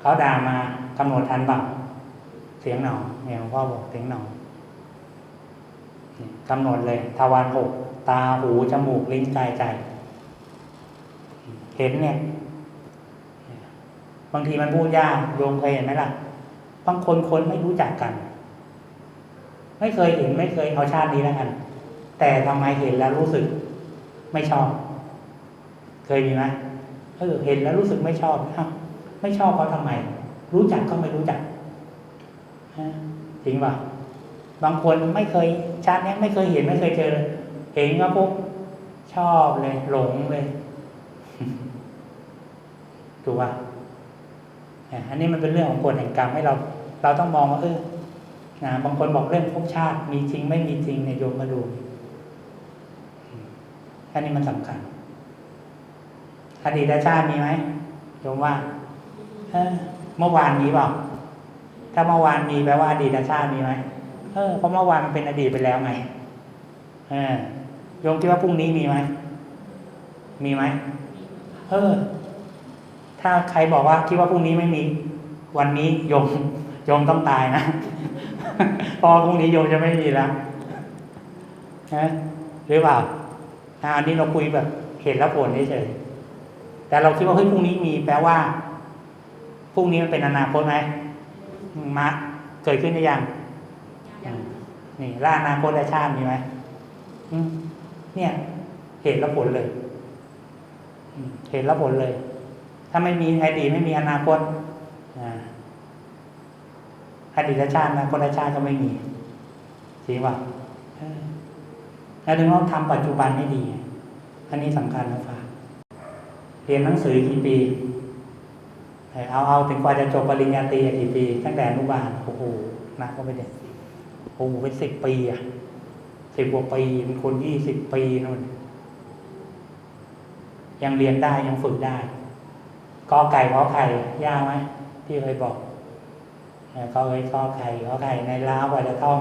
เขาด่ามากำหนดทันเปล่าเสียงหนอเนี่ยหลวงพ่อบอกเสียงหนอนี่กำหนดเลยทวารหกตาหูจมูกลิ้นกายใจ เห็นเนี่ย บางทีมันพูดยากโยมเคยเห็นไหมล่ะบางคนคนไม่รู้จักกัน ไม่เคยเห็นไม่เคยเอาชาตินี้แล้วกัน แต่ทำไมเห็นแล้วรู้สึก ไม่ชอบ เคยมีไหมเออเห็นแล้วรู้สึกไม่ชอบอ้าว ไม่ชอบเขาทำไม รู้จักก็ไม่รู้จักจริงป่ะบางคนไม่เคยชาตินี้ไม่เคยเห็นไม่เคยเจอ เห็นก็ปุ๊บชอบเลย หลงเลยถูกป่ะอันนี้มันเป็นเรื่องของกฎแห่งกรรมให้เรา เราต้องมองว่าเออนะบางคนบอกเรื่องภพชาติ มีจริงไม่มีจริงเนี่ยโยมมาดูอันนี้มันสำคัญอดีตชาติมีไหมโยมว่า เมื่อวานมีเปล่าถ้าเมื่อวานมีแปลว่าอดีตชาติมีไหมเออเพราะเมื่อวานมันเป็นอดีตไปแล้วไงเออโยมคิดว่าพรุ่งนี้มีไหมมีไหมเออ ถ้าใครบอกว่าคิดว่าพรุ่งนี้ไม่มี วันนี้โยมโยมต้องตายนะเพราะพรุ่งนี้โยมจะไม่มีแล้วนะหรือเปล่าอันนี้เราคุยแบบเหตุและผลเฉยแต่เราคิดว่าเฮ้ยพรุ่งนี้มีแปลว่า พรุ่งนี้มันเป็นอนาคตไหมมาเกิดขึ้นหรือยังอืมนี่ล่าอนาคตและชาติมีไหมอืมเนี่ย เหตุและผลเลยอืมเหตุและผลเลย ถ้าไม่มีอดีตไม่มีอนาคตอ่าอดีตชาติอนาคตชาติก็ไม่มีจริงป่ะเออแล้วถึงต้องทำปัจจุบันให้ดี อันนี้สำคัญนะฟ้าเรียนหนังสือกี่ปี เอาเอาถึงกว่าจะจบปริญญาตรีกี่ปี ตั้งแต่อนุบาลโอ้โหนักก็ไปเด็กโอ้โหเป็นสิบปีอะสิบกว่าปีเป็นคนยี่สิบปีนู่นยังเรียนได้ยังฝึกได้กอไก่ขอไข่ยากไหมที่เคยบอกเออก็เคยกอไก่ขอไข่ในล้าวกว่าจะท่อง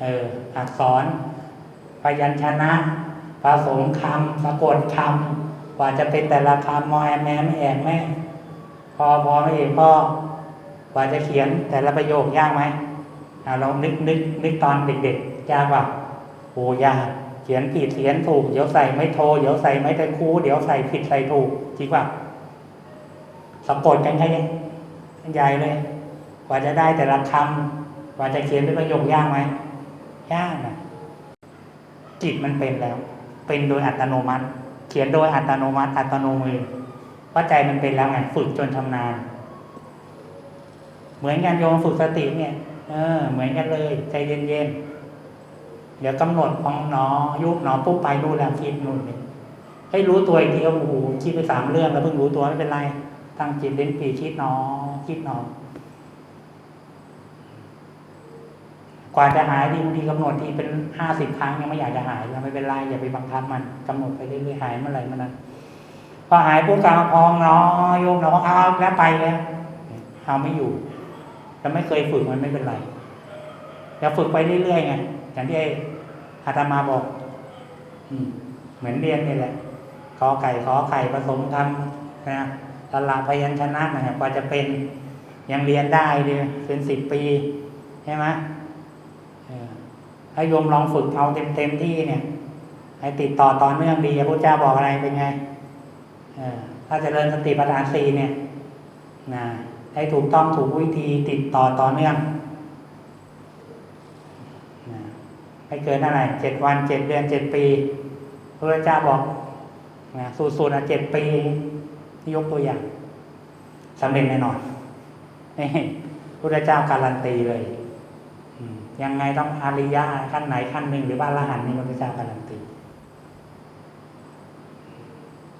เอออักษรพยัญชนะผสมคำสะกดคำกว่าจะเป็นแต่ละคำมอแอมแม่ไม่แอมแม่ พอพอไม่เอกพ่อกว่าจะเขียนแต่ละประโยคยากไหมเรานึกนึกนึกตอนเด็กๆยากป่ะโอ้ยากเขียนผิดเขียนถูกเดี๋ยวใส่ไม่โทรเดี๋ยวใส่ไม่ตะคูเดี๋ยวใส่ผิดใส่ถูกจริงป่ะสะกดกันแค่นี้ใหญ่เลย กว่าจะได้แต่ละคำกว่าจะเขียนเป็นประโยคยากไหมยากนะจิตมันเป็นแล้ว เป็นโดยอัตโนมัติ เขียนโดยอัตโนมัติอัตโนมือ ว่าใจมันเป็นแล้วไงฝึกจนชำนาญ เหมือนกันโยมฝึกสติเนี่ย เออ เหมือนกันเลย ใจเย็นๆ เดี๋ยวกำหนดพองหนอ ยุบหนอปุ๊บไปรู้แล้วคิดนู่นนี่ให้รู้ตัวอีกทีว่าโอ้โหคิดไปสามเรื่องแล้วเพิ่งรู้ตัวไม่เป็นไร ตั้งจิตเล่นปีคิดหนอ คิดหนอกว่าจะหายดีบางทีกำหนดทีเป็นห้าสิบครั้งยังไม่อยากจะหายแล้วไม่เป็นไรอย่าไปบังคับมันกำหนดไปเรื่อยๆหายเมื่อไหร่เมื่อนั้น พอหายปุ๊บกางพองหนอโยมหนอเอาแล้วไปแล้วเอาไม่อยู่แต่ไม่เคยฝึกมันไม่เป็นไรอย่าฝึกไปเรื่อยๆไงอย่างที่อาตมาบอก อืเหมือนเรียนนี่แหละขอไก่ขอไข่ผสมคำนะตลาดพยัญชนะนะกว่าจะเป็นยังเรียนได้เลยเป็นสิบปีใช่ไหมเออให้โยมลองฝึกเอาเต็มเต็มๆที่เนี่ย ให้ติดต่อต่อเนื่องดีพระพุทธเจ้าบอกอะไรเป็นไง ถ้าจเจริญสติปัฏฐานสี่เนี่ยนะให้ถูกต้องถูกวิธีติดต่อต่อเนื่องนะให้เกินอะไรเจ็ดวันเจ็ดเดือนเจ็ดปีพระพุทธเจ้าบอกนะสูตรๆอะเจ็ดปีที่ยกตัวอย่างสำเร็จแน่นอนนี่พระพุทธเจ้าการันตีเลยยังไงต้องอริยะขั้นไหนขั้นหนึ่งหรือว่าอรหันนี่พระพุทธเจ้าการันตี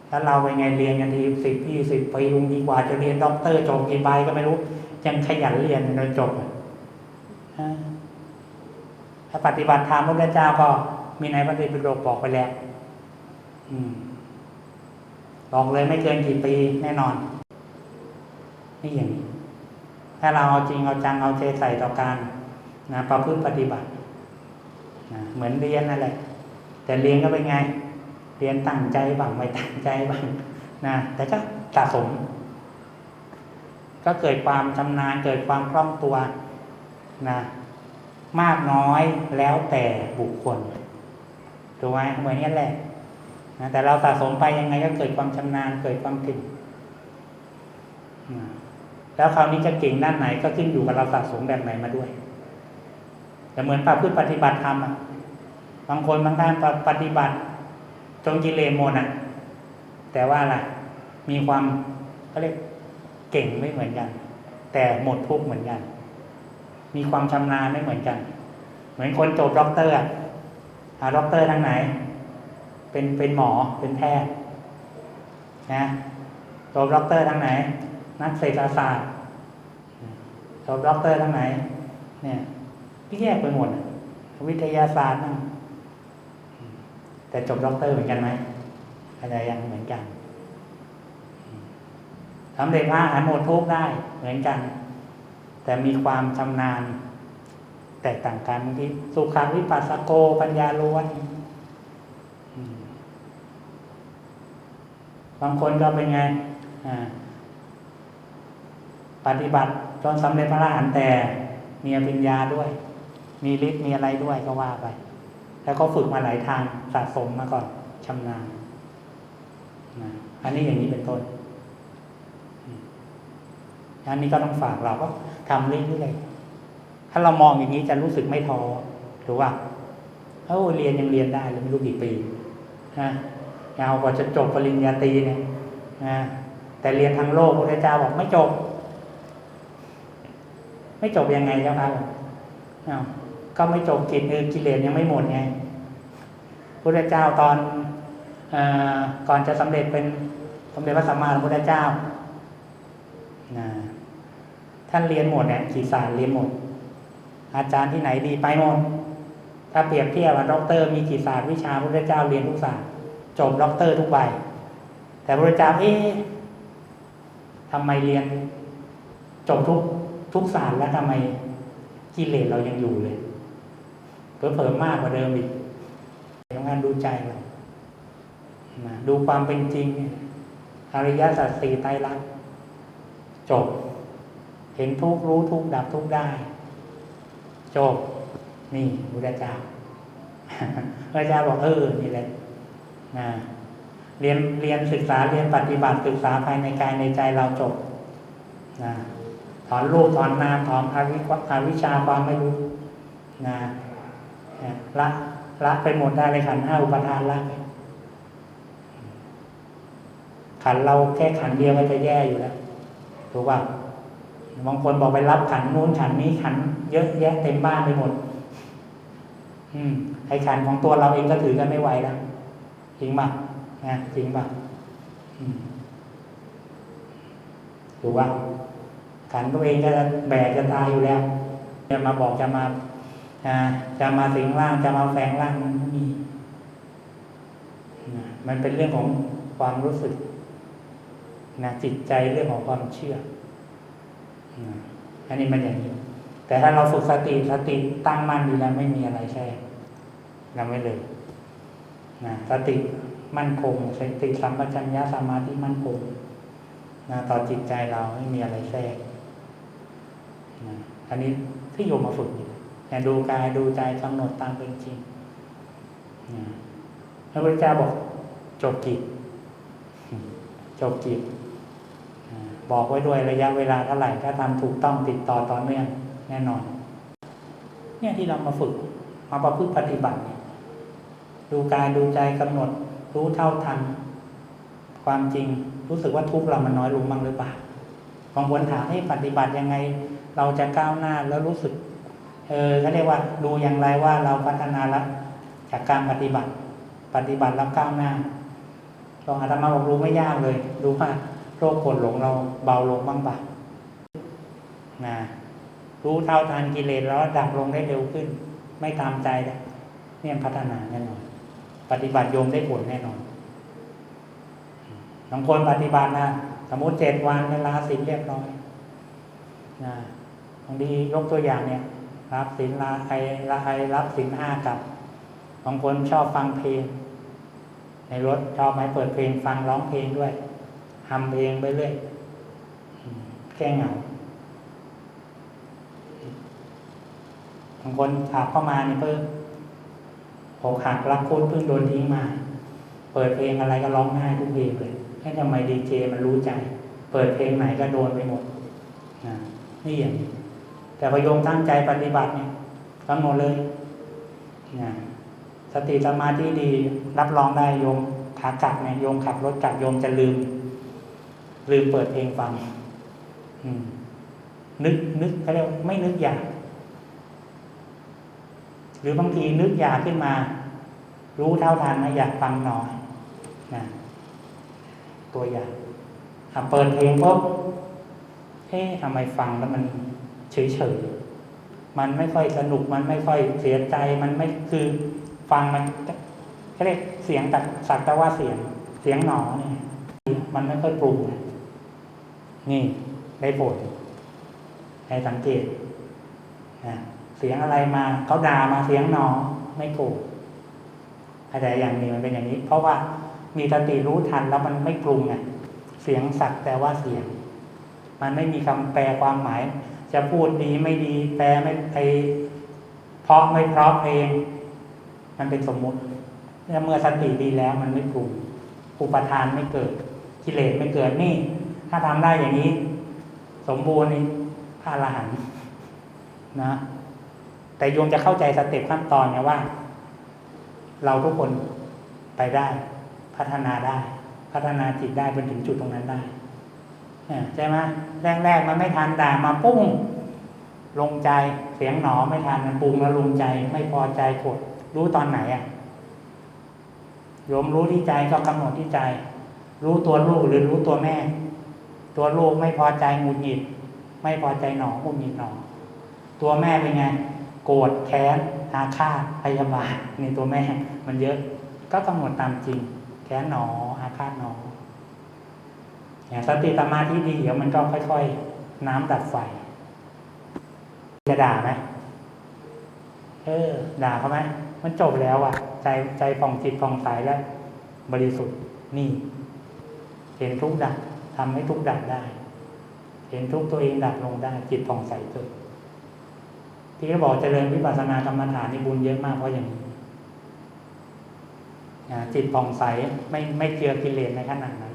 ถ้าเราไปไงเรียนกันทีสิบยี่สิบปีลุงดีกว่าจะเรียนด็อกเตอร์จบกี่ใบก็ไม่รู้ยังขยันเรียนจนจบถ้าปฏิบัติธรรมพระพุทธเจ้าก็มีในพระไตรปิฎกบอกไปแล้วบอกเลยไม่เกินกี่ปีแน่นอนนี่อย่างนี้ถ้าเราเอาจริงเอาจังเอาใจใส่ต่อการนะประพฤติปฏิบัตินะเหมือนเรียนนั่นแหละแต่เรียนก็เป็นไง เรียนตั้งใจบ้างไม่ตั้งใจบ้างนะแต่ก็สะสม ก็เกิดความชำนาญเกิดความคล่องตัวนะมากน้อยแล้วแต่บุคคลถูกไหมเหมือนกันแหละนะแต่เราสะสมไปยังไงก็เกิดความชำนาญเกิดความเก่งนะแล้วคราวนี้จะเก่งด้านไหนก็ขึ้นอยู่กับเราสะสมแบบไหนมาด้วย แต่เหมือนปฏิปฏิบัติธรรมอะบางคนบางท่านปฏิบัติ จนกิเลสหมดอะ แต่ว่าอะมีความเขาเรียกเก่งไม่เหมือนกัน แต่หมดทุกเหมือนกัน มีความชำนาญไม่เหมือนกัน เหมือนคนจบด็อกเตอร์อะหาด็อกเตอร์ทางไหน เป็นเป็นหมอเป็นแพทย์นะจบด็อกเตอร์ทางไหน นักเศรษฐศาสตร์จบด็อกเตอร์ทางไหน เนี่ยพี่แยกไปหมดวิทยาศาสตร์นั่ง แต่จบด็อกเตอร์เหมือนกันไหมอะไรยังเหมือนกันสำเร็จพระอาหารหมดทุกได้เหมือนกัน แต่มีความชำนาญ แตกต่างกันบางทีสุขาวิปัสสโกปัญญาล้วนบางคนก็เป็นไงปฏิบัติจนสำเร็จพระอรหันต์แต่มีอภิญญาด้วย มีฤทธิ์มีอะไรด้วยก็ว่าไป แล้วก็ฝึกมาหลายทางสะสมมาก่อนชำนาญนะอันนี้อย่างนี้เป็นต้นอันนี้ก็ต้องฝากเราก็ทำเรื่อยๆถ้าเรามองอย่างนี้จะรู้สึกไม่ท้อถูกป่ะเอ้าเรียนยังเรียนได้เลยไม่รู้กี่ปีนะยากว่าจะจบปริญญาตรีเนี่ยนะแต่เรียนทางโลกพระเจ้าบอกไม่จบ ไม่จบยังไงเจ้าค่ะอ้า ก็ไม่จบกิจคือกิเลสยังไม่หมดไงพระเจ้าตอนอก่อนจะสำเร็จเป็นสมเด็จพระสัมมาสัมพุทธเจ้าท่านเรียนหมดเนี่ยกี่ศารเรียนหมด อาจารย์ที่ไหนดีไปหมดถ้าเปรียบเทียบว่าด็อกเตอร์มีกี่ศาสตร์วิชาพระพุทธเจ้าเรียนทุกศาสตร์จบด็อกเตอร์ทุกใบ แต่พระพุทธเจ้าเอ๊ะทำไมเรียนจบทุกทุกศาสตร์แล้วทำไมกิเลสเรายังอยู่เลย เพิ่มมากกว่าเดิมอีกทำงานดูใจเรานะดูความเป็นจริงอริยสัจสี่ไตรลักษณ์จบ เห็นทุกรู้ทุกดับทุกได้ จบ นี่พุทธเจ้าพระเจ้าบอกเออนี่แหละนะเรียนเรียนศึกษาเรียนปฏิบัติศึกษาภายในกายในใจเราจบนะถอนรูปถอนนามถอนอวิอวิชชาความไม่รู้นะ ละละไปหมดได้เลยขันห้าอุปทานละไปขันเราแค่ขันเดียวก็จะแย่อยู่แล้วถูกป่ะบางคนบอกไปรับขันนู้นขันนี้ขันเยอะแยะเต็มบ้านไปหมด อืมไอ้ขันของตัวเราเองก็ถือกันไม่ไหวแล้วจริงป่ะนะจริงป่ะถูกป่ะขันตัวเองก็แบกจะตายอยู่แล้วจะมาบอกจะมา อ่าจะมาสิงร่างจะมาแฝงร่างมันไม่มีมันเป็นเรื่องของความรู้สึกนะจิตใจเรื่องของความเชื่ออันนี้มันอย่างนี้ แต่ถ้าเราฝึกสติสติตั้งมั่นดีแล้วไม่มีอะไรใช่เราไม่เลยนะสติมั่นคงสติสัมปชัญญะสมาธิมั่นคงนะต่อจิตใจเราไม่มีอะไรแทรกนะอันนี้ที่โยมมาฝึกอยู่ นะดูกายดูใจกำหนดตามเป็นจริงนะพระพุทธเจ้าบอกจบกิจจบกิจบอกไว้ด้วยระยะเวลาเท่าไหร่ถ้าทำถูกต้องติดต่อต่อเนื่องแน่นอน เนี่ยที่เรามาฝึกมาประพฤติปฏิบัติเนี่ยดูกายดูใจกำหนด รู้เท่าทัน ความจริงรู้สึกว่าทุกข์เรามันน้อยลงบ้างหรือเปล่าบางคนถามให้ปฏิบัติยังไง เราจะก้าวหน้าแล้วรู้สึก เออเขาเรียกว่าดูอย่างไรว่าเราพัฒนาแล้วจากการปฏิบัติ ปฏิบัติแล้วก้าวหน้าลองอาตมาบอกรู้ไม่ยากเลยดูว่าโรคปวดหลงเราเบาลงบ้างปะนะรู้เท่าทันกิเลสแล้วดับลงได้เร็วขึ้น ไม่ตามใจแล้เนี่ยพัฒนาแน่นอน ปฏิบัติโยมได้ผลแน่นอนบางคนปฏิบัตินะสมมติเจ็ดวันเวลาสินเรียบร้อยนะบางทียกตัวอย่างเนี่ย รับสินลาใครละใครรับสินห้ากับบางคนชอบฟังเพลง ในรถชอบไหมเปิดเพลงฟังร้องเพลงด้วยทำเพลงไปเรื่อยแก้เหงาบางคนถามเข้ามานี่เพิ่งอกหักรักคุดเพิ่งโดนทิ้งมา เปิดเพลงอะไรก็ร้องไห้ทุกเพลงเลยให้ทำไมดีเจมันรู้ใจ เปิดเพลงไหนก็โดนไปหมดนะนี่อย่างนี้ แต่พอโยมตั้งใจปฏิบัติเนี่ยกำหนดเลยนะสติสมาธิดีรับรองได้โยมขากลับเนี่ยโยมขับรถกลับโยมจะลืม ลืมเปิดเพลงฟังนึกนึกเขาเรียกไม่นึกอยาก หรือบางทีนึกอยากขึ้นมา รู้เท่าทันนะอยากฟังหน่อยนะตัวอย่างเปิดเพลงปุ๊บเอ๊ะทำไมฟังแล้วมัน เฉยๆ มันไม่ค่อยสนุก มันไม่ค่อยเสียใจ มันไม่คือฟังมันเรียกเสียงตัดสักแต่ว่าเสียง เสียงหนอเนี่ยมันไม่ค่อยปรุงนี่ได้ผลให้สังเกตนะเสียงอะไรมาเขาด่ามาเสียงหนอไม่โกรธแต่อย่างนี้มันเป็นอย่างนี้ เพราะว่ามีสติรู้ทันแล้วมันไม่ปรุงไงเสียงสักแต่ว่าเสียง มันไม่มีคำแปลความหมาย จะพูดดีไม่ดีแปลไม่ไปเพราะไม่เพราะเพลง มันเป็นสมมุติเมื่อสติดีแล้วมันไม่ปรุงอุปทานไม่เกิดกิเลสไม่เกิดนี่ ถ้าทำได้อย่างนี้ สมบูรณ์นี่พระอรหันต์นะ แต่โยมจะเข้าใจสเต็ปขั้นตอนไงว่า เราทุกคนไปได้ พัฒนาได้ พัฒนาจิตได้จนถึงจุดตรงนั้นได้ ใช่ไหมแรกๆมันไม่ทันด่ามาปุ้ง ลงใจเสียงหนอไม่ทันมันปรุงแล้วลงใจไม่พอใจกดรู้ตอนไหนอะโยมรู้ที่ใจก็กำหนดที่ใจ รู้ตัวลูกหรือรู้ตัวแม่ ตัวลูกไม่พอใจหงุดหงิด ไม่พอใจหนอหงุดหงิดหนอ ตัวแม่เป็นไง โกรธแค้นอาฆาตพยาบาทนี่ตัวแม่ มันเยอะ ก็กำหนดตามจริง แค้นหนออาฆาตหนอ อย่างสติสมาธิดีเดี๋ยวมันก็ค่อยๆ น้ำดับไฟ จะด่าไหมเออ ด่าเขาไหมมันจบแล้วอะ ใจใจผ่องจิตผ่องใสแล้ว บริสุทธิ์นี่ เห็นทุกข์ดับทำให้ทุกข์ดับได้ เห็นทุกตัวเองดับลงได้ จิตผ่องใสเกิดที่เขาบอกเจริญวิปัสสนากรรมฐานนี่บุญเยอะมากเพราะอย่างนี้จิตผ่องใสไม่ไม่เจือกิเลสในขณะนั้น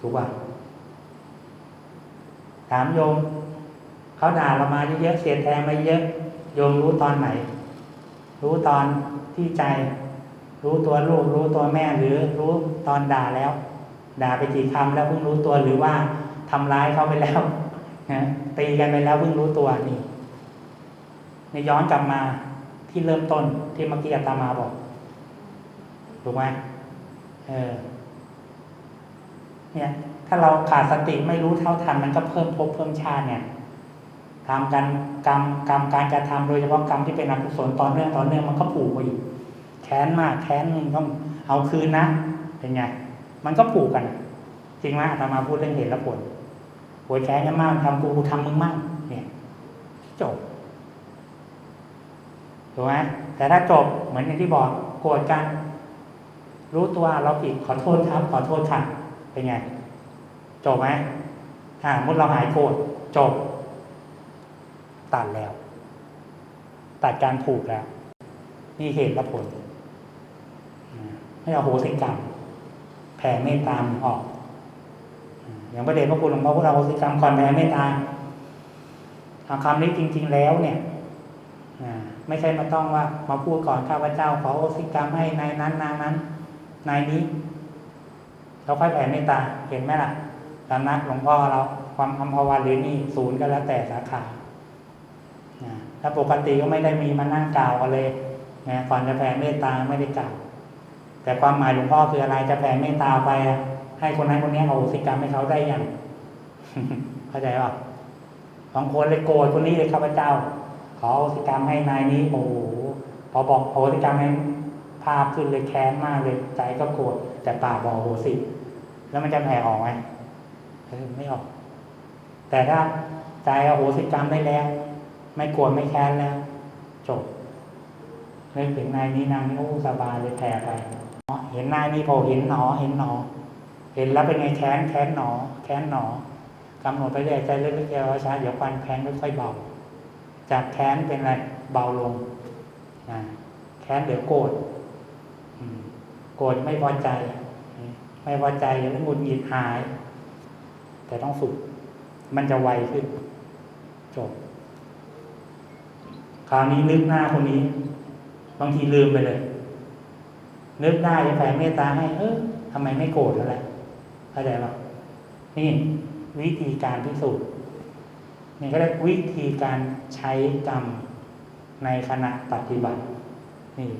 ถูกป่ะถามโยมเขาด่าเรามาเยอะๆเสียแทงมาเยอะโยมรู้ตอนไหน รู้ตอนที่ใจ รู้ตัวลูกรู้ตัวแม่หรือรู้ตอนด่าแล้ว ด่าไปกี่คำแล้วเพิ่งรู้ตัวหรือว่าทำร้ายเขาไปแล้วนะตีกันไปแล้วเพิ่งรู้ตัวนี่ในย้อนกลับมาที่เริ่มต้นที่เมื่อกี้อาตมาบอกถูกไหมเออ เนี่ย ถ้าเราขาดสติไม่รู้เท่าทันมันก็เพิ่มภพเพิ่มชาติเนี่ยทำกันกรรมกรรมการกระทำโดยเฉพาะกรรมที่เป็นอกุศลต่อเนื่องต่อเนื่องมันก็ผูกไปอีกแค้นมากแค้นมึงต้องเอาคืนนะเป็นไงมันก็ผูกกัน จริงไหมอาตมาพูดเรื่องเหตุและผลหัวแค้นกันมากทำกูกูทำมึงมากเนี่ยจบถูกไหมแต่ถ้าจบเหมือนอย่างที่บอกโกรธกัน รู้ตัวเราผิดขอโทษครับ ขอโทษค่ะ เป็นไง จบไหมอ่ามุดเราหายโกรธจบ ตัดแล้ว ตัดการผูกแล้ว นี่เหตุและผลไม่เอาโหสิกรรมแผ่เมตตามออก อย่างพระเดชพระคุณหลวงพ่อพุทธโหสิกรรมก่อนแผ่เมตตาเอาคำนี้จริง ๆแล้วเนี่ยไม่ใช่มาต้องว่ามาพูดก่อนข้าพเจ้าขอโหสิกรรมให้นายนั้นนางนั้นนายนี้ เราค่อยแผ่เมตตาเห็นไหมล่ะสำนักหลวงพ่อเราความคำภาวาหรือนี่ศูนย์ก็แล้วแต่สาขาถ้าปกติก็ไม่ได้มีมานั่งกล่าวกันเลยนะก่อนจะแผ่เมตตาไม่ได้กล่าวแต่ความหมายหลวงพ่อคืออะไรจะแผ่เมตตาไปให้คนนั้นคนนี้เอาสิกรรมให้เขาได้อย่างเข้าใจป่ะบางคนเลยโกรธคนนี้เลยข้าพเจ้าขอสิกรรมให้นายนี้ โอ้โหพอบอกโหสิกรรมให้ภาพขึ้นเลยแค้นมากเลยใจก็โกรธแต่ปากบอกโหสิ แล้วมันจะแผ่ออกไหมเออไม่ออก แต่ถ้าใจอโหสิกรรมได้แล้ว ไม่โกรธไม่แค้นแล้ว จบนึกถึงนายนี้นางนี้โอ้สบายเลยแผ่ไปเห็นนายนี้พอเห็นหนอ เห็นหนอ เห็นแล้วเป็นไงแค้นแค้นหนอ แค้นหนอกำหนดไปเรื่อยใจเล็กๆยาวช้าเดี๋ยวความแค้นค่อยๆเบา จากแค้นเป็นอะไรเบาลงนะแค้นเดี๋ยวโกรธโกรธไม่พอใจ ไม่พอใจแล้วหงุดหงิดหาย แต่ต้องฝึก มันจะไวขึ้น จบ คราวนี้นึกหน้าคนนี้ บางทีลืมไปเลย นึกได้จะแผ่เมตตาให้ เออทำไมไม่โกรธอะไรเข้าใจปะนี่วิธีการพิสูจน์นี่ก็เรียกวิธีการใช้กรรมในขณะปฏิบัติ นี่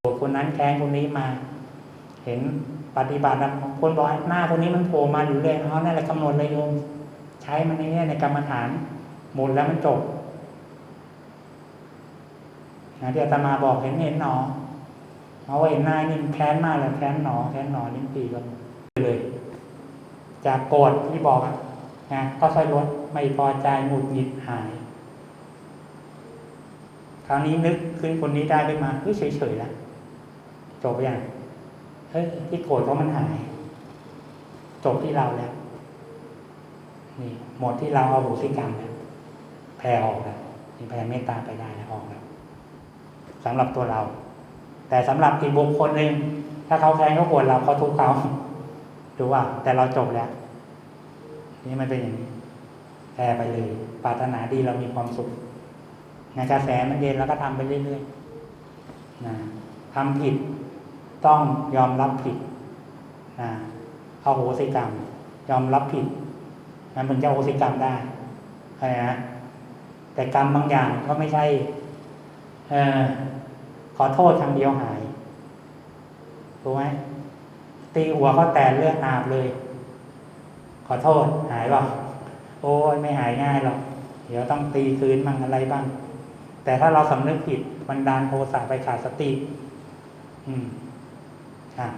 โกรคนนั้นแค้นคนนี้มา เห็นปฏิบัติบางคนบอกหน้าคนนี้มันโผล่มาอยู่เลยเขานั่นแหละกำหนดเลยโยมใช้มันในนี้ในกรรมฐานหมดแล้วมันจบนะที่อาตมาบอกเห็นเห็นหนอเอาเห็นหน้านี่มันแค้นมากเลยแค้นหนอแค้นหนอนิ้วปีกันเลย จากโกรธที่บอกนะก็ค่อยลดไม่พอใจหงุดหงิดหายคราวนี้นึกขึ้นคนนี้ได้ขึ้นมาเฮ้ยเฉยๆแล้วจบไปยัง เฮ้ยที่โกรธเพราะมันหาย จบที่เราแล้วนี่หมดที่เราเอาบุสิกรรมแล้วแผ่ออกแล้วนี่แผ่เมตตาไปได้แล้วออกแล้วสำหรับตัวเรา แต่สำหรับอีกบุคคลหนึ่งถ้าเขาแค้นเขาโกรธเราเขาทุกข์เขาดูว่า แต่เราจบแล้ว นี่มันเป็นอย่างนี้แผ่ไปเลยปรารถนาดีเรามีความสุขในกระแสมันเย็นแล้วก็ทำไปเรื่อยๆนะทำผิด ต้องยอมรับผิดนะเอาโหสิกรรม ยอมรับผิดมันเป็นเจ้โหสิกรรมได้เข้าใจนะแต่กรรมบางอย่างก็ไม่ใช่อขอโทษครั้งเดียวหายถูกไหมตีหัวเขาแตกเลือดอาบเลย ขอโทษหายเปล่าโอ้ยไม่หายง่ายหรอกเดี๋ยวต้องตีคืนบ้างอะไรบ้าง แต่ถ้าเราสำนึกผิดบันดาลโทสะไปขาดสติ อืม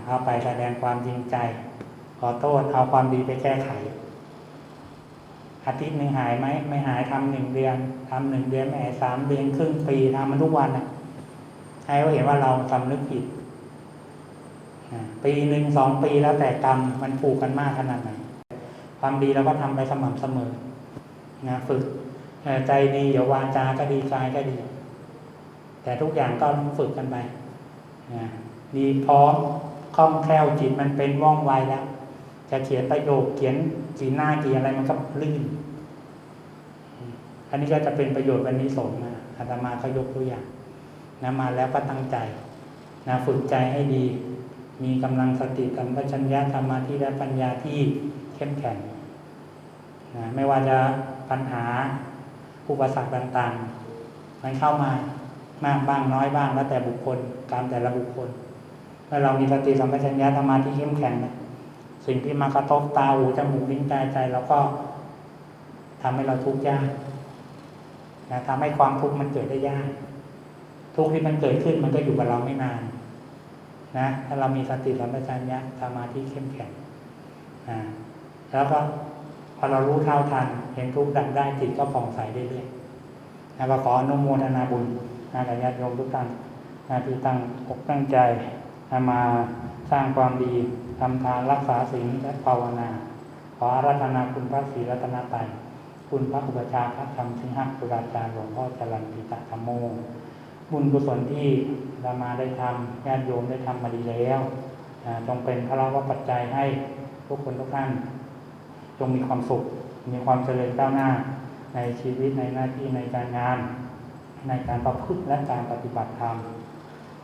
เอาไปแสดงความจริงใจ ขอโทษเอาความดีไปแก้ไข อาทิตย์หนึ่งหายไหมไม่หายทำหนึ่งเดือนทำหนึ่งเดือนไม่หายสามเดือนครึ่งปีทำมันทุกวันอะให้เขาเห็นว่าเราสำนึกผิดปีหนึ่งสองปีแล้วแต่กรรมมันผูกกันมากขนาดไหนความดีเราก็ทำไปสม่ำเสมอนะฝึกใจดีเดี๋ยววาจาก็ดีกายก็ดี แต่ทุกอย่างก็ต้องฝึกกันไปนะดีพร้อม คล่องแคล่วจิตมันเป็นว่องไวแล้ว จะเขียนประโยคเขียนสีหน้ากี่อะไรมันก็ลื่น อันนี้ก็จะเป็นประโยชน์วันนี้สงฆ์นะอาตมาเขายกตัวอย่างนะมาแล้วก็ตั้งใจนะฝึกใจให้ดี มีกำลังสติสัมปชัญญะสมาธิและปัญญาที่เข้มแข็งนะไม่ว่าจะปัญหาอุปสรรคต่างๆ มันเข้ามามากบ้างน้อยบ้างแล้วแต่บุคคลการแต่ละบุคคล เมื่อเรามีสติสัมปชัญญะสมาธิเข้มแข็งนะสิ่งที่มากระทบตาหูจมูกลิ้นกายใจเราก็ทำให้เราทุกข์ยากนะทำให้ความทุกข์มันเกิดได้ยาก ทุกข์ที่มันเกิดขึ้นมันก็อยู่กับเราไม่นาน นะ ถ้าเรามีสติสัมปชัญญะสมาธิเข้มแข็งอ่าแล้วก็พอเรารู้เท่าทัน เห็นทุกข์ดับได้จิตก็ผ่องใสเรื่อยๆนะขออนุโมทนาบุญนะกับญาติโยมทุกท่านนะที่ตั้งอกตั้งใจ มาสร้างความดีทำทานรักษาศีลและภาวนา ขออารัธนาคุณพระศรีรัตนตรัยคุณพระอุปชาพระธรรมสิงหสุราจารย์หลวงพ่อจรัญปิตะธรรมโม บุญกุศลที่เรามาได้ทำญาติโยมได้ทำมาดีแล้วจงเป็นพระราปัจจัยให้ทุกคนทุกท่าน จงมีความสุข มีความเจริญก้าวหน้า ในชีวิตในหน้าที่ในการงาน ในการประพฤติและการปฏิบัติธรรม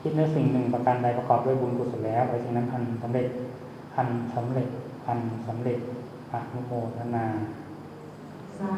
คิดในสิ่งหนึ่งประการใดประกอบด้วยบุญกุศลแล้วไปสิ่งนั้นพันสำเร็จพันสำเร็จพันสำเร็จอนุโมทนาสา